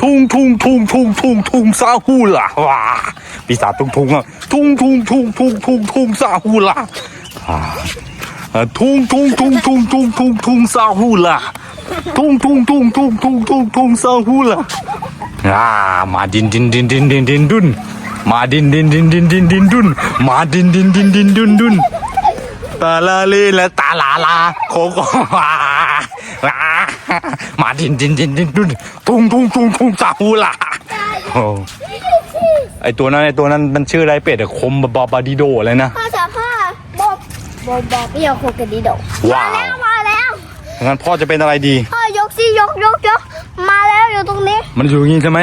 ทุงทุงทุงทุงทุงทุงซาฮูล่ะว้าปีศาจทุงทุงอะทุงทุงทุงทุงทุงทุงซาฮูล่ะอ่าเอ่อทุงทุงทุงทุงทุงทุงทุงซาฮูล่ะทุงทุงทุงทุงทุงทุงทุงซาฮูล่ะอ่ามาดินดินดินดินดินดินดุนมาดินดินดินดินดินดินดุนมาดินดินดินดินดุนดุนตาลาลีและตาลาลาโคโค่ มาดินดินดินดินดุนทุ่งทุ่งทุ่งทุ่งซาฮูลาโอ้ไอตัวนั้นไอตัวนั้นมันชื่ออะไรเป็ดอะคมบาบาดิโดอะไรนะพ่อจ๋าพ่อบอบบบบอกไม่ยอมโคกันดีโดว้าวมาแล้วมาแล้วงั้นพ่อจะเป็นอะไรดีพ่อยกสิยกยกยกมาแล้วอยู่ตรงนี้ มันอยู่อย่างนี้ใช่ไหม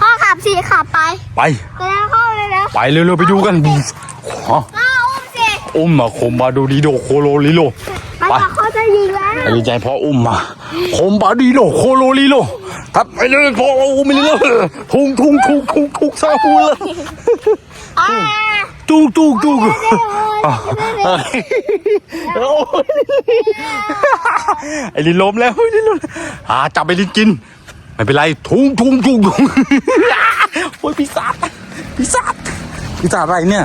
พ่อขับสิขับไป ไปไปแล้วเข้าเลยแล้วไปเร็วๆไปดูกันอ๋ออ้าวอุ้มสิอุ้มมาคมบาดูดิโดโคโลลิโลมันไปจะเขาจะยิงแล้วไอ้ใจพ่ออุ้มมา คมบาดิโลโคโลลิโลทับไปเลยพ่ออุ้มไปเลยทุ่งทุ่งทุ่งทุ่งทุ่งซาฮูลาอ่าตูกตูกตูกเอ้ยโอ้ยไอ้ลินล้มแล้วไอ้ลินล้มอ่าจับไปลินกิน ไม่เป็นไร ทุ่งทุ่งทุ่งทุ่งโอ้ยปีศาจปีศาจปีศาจอะไรเนี่ย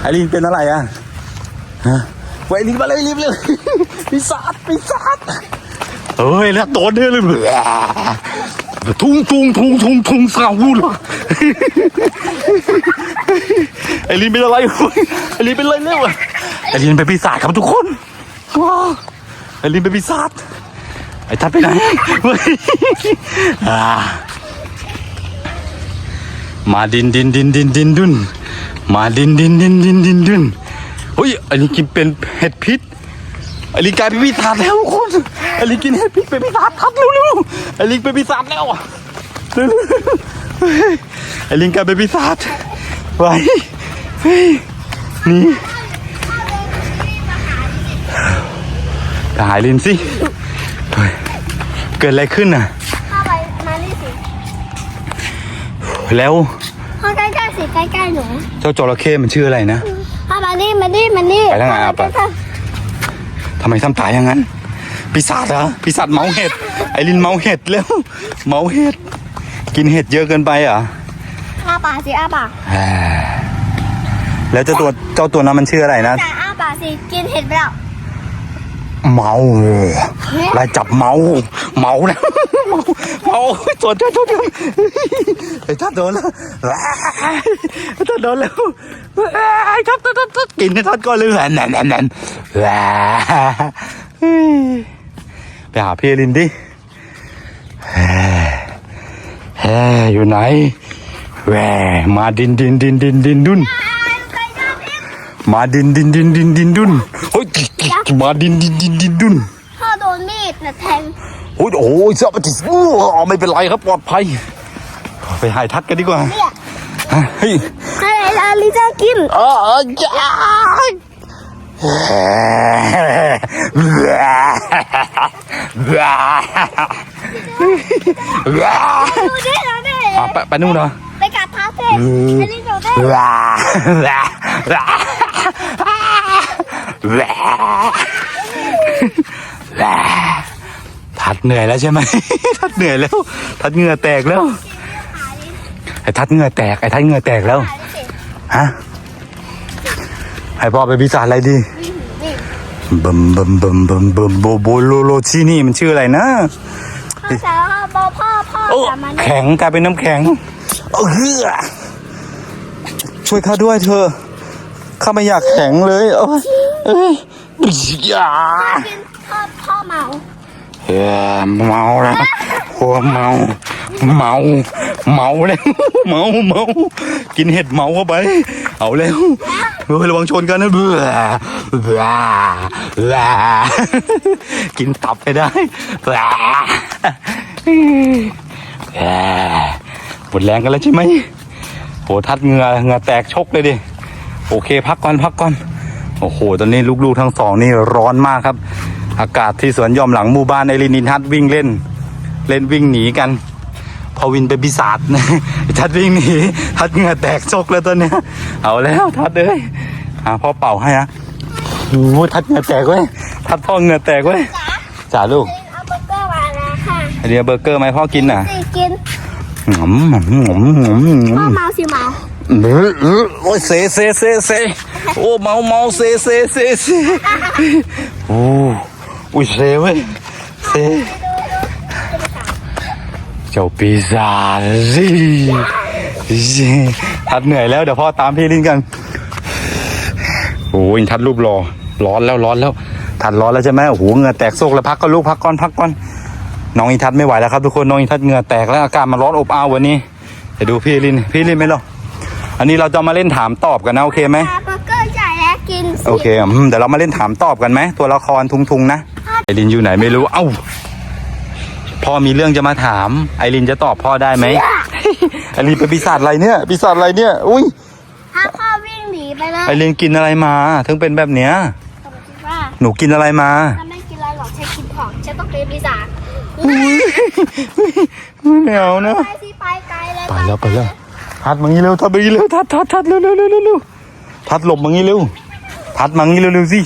ไอ้ลินเป็นอะไรอะฮะไว้ลินมาเลยรีบเลยปีศาจปีศาจ เฮ้ยแล้วโดนเนี่ยเลยทุ่งทุ่งทุ่งทุ่งทุ่งสาววูลไอ้ลินเป็นอะไรไอ้ลินเป็นอะไรเร็วะไอ้ลินเป็นปีศาจครับทุกคนว้าไอ้ลินเป็นปีศาจไอทัดไปไหนมาดินดินดินดินดินดุนมาดินดินดินดินดินดุนเฮ้ยไอ้ลินกินเป็นเห็ดพิษไอ้ลินกลายเป็นปีศาจแล้วทุกคน ไอ้ลินกินเห็ดพิษเป็นปีศาจทัดเร็วๆไอ้ลินเป็นปีศาจแล้วอะเร็วๆเฮ้ยไอ้ลินกลายเป็นปีศาจไว้เฮ้ยหนี่ไปหายลินสิเฮ้ยเกิดอะไรขึ้นน่ะเข้าไปมานี่สิแล้วเข้าใกล้ๆสิใกล้ๆหนูเจ้าจระเข้มันชื่ออะไรนะเข้ามานี่มานี่มานี่ไปทางไหนอะเข้าไปทำไมทำตายอย่างนั้น ปีศาจเหรอปีศาจเมาเห็ดไอรินเมาเห็ดแล้วเมาเห็ดกินเห็ดเยอะเกินไปเหรออ้าปากสิอ้าปากอ่าแล้วเจ้าตัวเจ้าตัวนั้นมันชื่ออะไรนะจ่าอ้าปากสิกินเห็ดไปแล้วเมาไล่จับเมา เมานะเมาเมาตัวเจ้าตัวเดียวไอ้ท่านโดนแล้วไอ้ท่านโดนแล้วไอ้ท่านท่านท่านกินให้ท่านก่อนเลยแหนแหนแหนแหน ไปหาพี่ลินดิแฮ่อยู่ไหนแหวมาดินดินดินดินดินดุนมาดินดินดินดินดินดุนเฮ้ยมาดินดินดินดินดุนพ่อโดนมีดนะแทงโอ้ยโอ้ยเสื้อปฏิสโอ้ไม่เป็นไรครับปลอดภัย ไปหายทัดกันดีกว่าเนี่ยฮะเฮ้ยให้ลาลิจ้ากินเออจ้า ดูดิเราดิอะไปไปนู่นเหรอไปกัดเท้าสิไปลิจ้าดิว้าว้าว้าว้าว้าทัดเหนื่อยแล้วใช่ไหมทัดเหนื่อยแล้ว ทัดเหงื่อแตกแล้ว ไอ้ทัดเหงื่อแตกไอ้ทัดเหงื่อแตกแล้ว ฮะ ให้พ่อไปพิจารอะไรดีบัมบัมบัมบัมบัมโบโบโลโลที่นี่มันชื่ออะไรนะพ่อจ๋าพ่อพ่อพ่อโอ้จ๋ามานี่แข็งกลายเป็นน้ำแข็งเออเฮือช่วยข้าด้วยเธอข้าไม่อยากแข็งเลยเอ้ยเอ้ยอย่ากินพ่อพ่อเมาเฮ้ยเมาแล้วหัวเมาเมาเมาแล้วเมาเมากินเห็ดเมาเข้าไป เอาแล้ว เฮ้ยระวังชนกันนะเบื่อเบื่อเบื่อกินตับไปได้เบื่อเบื่อหมดแรงกันแล้วใช่ไหมโหทัดเงือเงือแตกชกเลยดิ โอเค พักก่อนพักก่อน โอ้โห ตอนนี้ลูกๆทั้งสองนี่ร้อนมากครับ อากาศที่สวนยอมหลังหมู่บ้านไอรินินทัดวิ่งเล่น เล่นวิ่งหนีกัน พอวินเป็นปีศาจทัดวิ่งหนีทัดเหงื่อแตกชกแล้วตอนเนี้ยเอาแล้วทัดเอ้ยหาพ่อเป่าให้ฮะโอ้โหทัดเหงื่อแตกเว้ยทัดพ่อเหงื่อแตกเว้ยจ๋าลูกเอาเบอร์เกอร์มาแล้วค่ะไอเดียเบอร์เกอร์ไหมพ่อกินน่ะสิกินอืหอมหอมหอมหอมหพ่ออมเมาสิเมาเออเออโอ้ยเซเซเซเซโอ้เมาเมาเซเซเซเซโอ้อุ้ยเซเว้ยเซ เจ้าปีศาจสิทัดเหนื่อยแล้วเดี๋ยวพ่อตามพี่ลินกัน โอ้ยทัดรูปรอ ร้อนแล้วร้อนแล้ว ทัดร้อนแล้วใช่ไหมโอ้โหเหงื่อแตกโซกแล้วพักก็ลูกพักก่อนพักก่อนน้องอินทัดไม่ไหวแล้วครับทุกคนน้องอินทัดเหงื่อแตกแล้วอากาศมันร้อนอบอ้าววันนี้เดี๋ยวดูพี่ลินพี่ลินไหมล่ะอันนี้เราจะมาเล่นถามตอบกันนะโอเคไหมปลาเบอร์เกอร์ใหญ่แล้วกินสิโอเคอืมเดี๋ยวเรามาเล่นถามตอบกันไหมตัวละครทุงๆนะไอรินอยู่ไหนไม่รู้เอ้า พ่อมีเรื่องจะมาถาม ไอรินจะตอบพ่อได้ไหมไอรินเป็นปีศาจอะไรเนี่ยปีศาจอะไรเนี่ย อุ้ยถ้าพ่อวิ่งหนีไปเลยไอรินกินอะไรมาถึงเป็นแบบเนี้ยผมคิดว่าหนูกินอะไรมาถ้าไม่กินอะไรหรอกใช้กินของฉันต้องเป็นปีศาจไม่เอานะไปสิไปไกลเลยไปแล้วไปแล้วทัดมางี้เร็วทัดมางี้เร็วทัดทัดทัดเร็วเร็วเร็วเร็วเร็วทัดหลบมางี้เร็วทัดมางี้เร็วเร็วสิ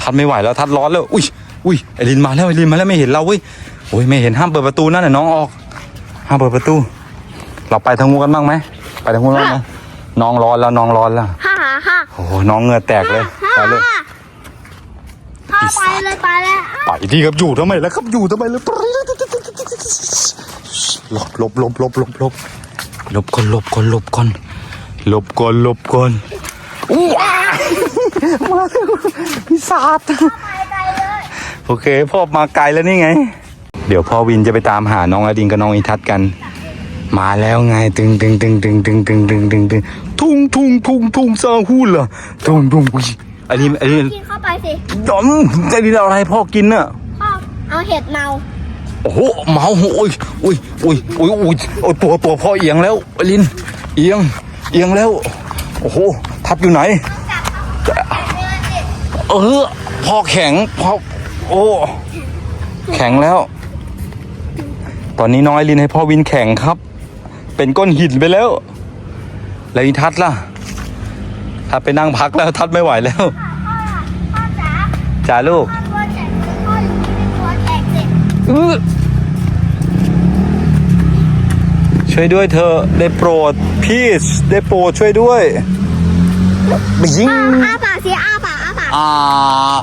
ทัดไม่ไหวแล้วทัดร้อนแล้วอุ้ยอุ้ยไอรินมาแล้วไอรินมาแล้วไม่เห็นเราเว้ย โอ้ยไม่เห็นห้ามเปิดประตูนั่นน่ะน้องออก ห้ามเปิดประตู เราไปทางงูนกันบ้างไหมไปทางงูนบ้างไหมน้องร้อนแล้วน้องร้อนแล้วฮ่าฮ่าฮ่าโอ้โหน้องเหงื่อแตกเลยไปเลยพ่อไปเลยไปเลยไปที่ครับอยู่ทำไมแล้วครับอยู่ทำไมแล้วหลบหลบหลบหลบหลบหลบหลบก่อนหลบก่อนหลบก่อนหลบก่อนหลบก่อนว้ามาพิศาจไปไกลเลยโอเคพ่อมาไกลแล้วนี่ไง เดี๋ยวพ่อวินจะไปตามหาน้องอดินกับน้องอิทัศน์กัน มาแล้วไงตึงตึงตึงตึงตึงตึงตึงตึงตึงทุ่งทุ่งทุ่งทุ่งซาฮูล่ะทุ่งทุ่งอุ้ยอันนี้อันนี้กินเข้าไปสิดอมจะกินอะไรพ่อกินน่ะพ่อเอาเห็ดเมาโอ้โหเมาโอ้ยอุ้ยอุ้ยอุ้ยอุ้ยโอ้ยตัวตัวพ่อเอียงแล้วอลินเอียงเอียงแล้ว โอ้โหทัดอยู่ไหน เออพ่อแข็งพ่อโอ้แข็งแล้ว ตอนนี้น้องไอรินให้พ่อวินแข็งครับ เป็นก้อนหินไปแล้ว แล้วอีทัดล่ะ ทัดไปนั่งพักแล้วทัดไม่ไหวแล้วพ่อพ่อจ๋าจ้าลูกพ่อตัวแข็งเลยพ่ออยู่ที่ตัวแข็งสิอื้อช่วยด้วยเธอะได้โปรดพีชได้โปรดช่วยด้วยไปยิงอ้าปากสิอ้าปากอ้าปากอ่า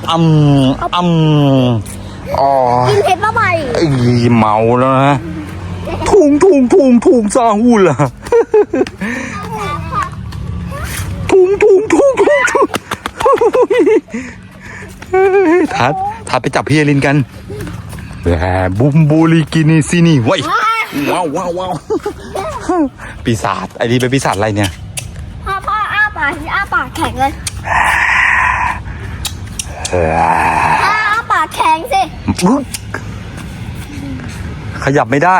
อืมอืม อ๋อกินเห็ดเข้าไปไอ้เมาแล้วนะทุ่งทุ่งทุ่งทุ่งซาฮูล่ะทุ่งทุ่งทุ่งทุ่งทุ่งทัดทัดไปจับพี่เอลินกันแหมบุมบูลิกินิซินี่ไว้ยว้าวว้าวว้าวปีศาจไอ้นี่เป็นปีศาจอะไรเนี่ยพ่อพ่ออ้าปากสิอ้าปากแข็งเลยพ่ออ้าปาก แข็งสิ ขยับไม่ได้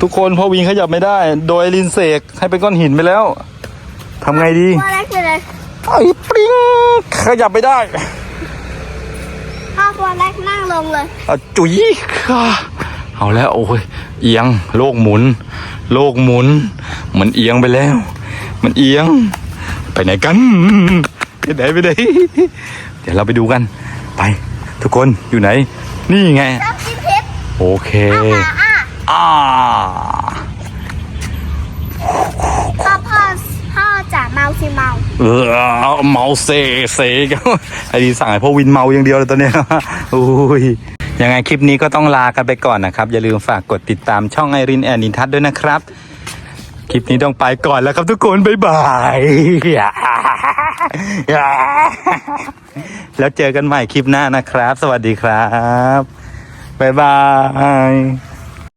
ทุกคนพ่อวิงขยับไม่ได้ โดยลินเสกให้เป็นก้อนหินไปแล้วทำไงดีตัวเล็กเลยไอ้ปริ้งขยับไม่ได้พ่อตัวเล็กนั่งลงเลยอะจุ๋ยค่ะเอาแล้วโอ้ยเอียงโลกหมุน โลกหมุน มันเอียงไปแล้ว มันเอียง ไปไหนกันไปไหนไปไหนเดี๋ยวเราไปดูกันไป ทุกคนอยู่ไหน นี่ไงชอบกินเพชรโอเคอ้าปากอ้าอ่าพ่อพ่อพ่อจ๋าเมาสิเมา เออเมาเซเซกันไอ้ดีสั่งให้พ่อวินเมาอย่างเดียวเลยตอนเนี้ยโอ้ยยังไงคลิปนี้ก็ต้องลากันไปก่อนนะครับ อย่าลืมฝากกดติดตามช่องไอรินแอนนินทัศน์ด้วยนะครับ คลิปนี้ต้องไปก่อนแล้วครับทุกคน บ๊ายบาย แล้วเจอกันใหม่คลิปหน้านะครับ สวัสดีครับ บ๊ายบาย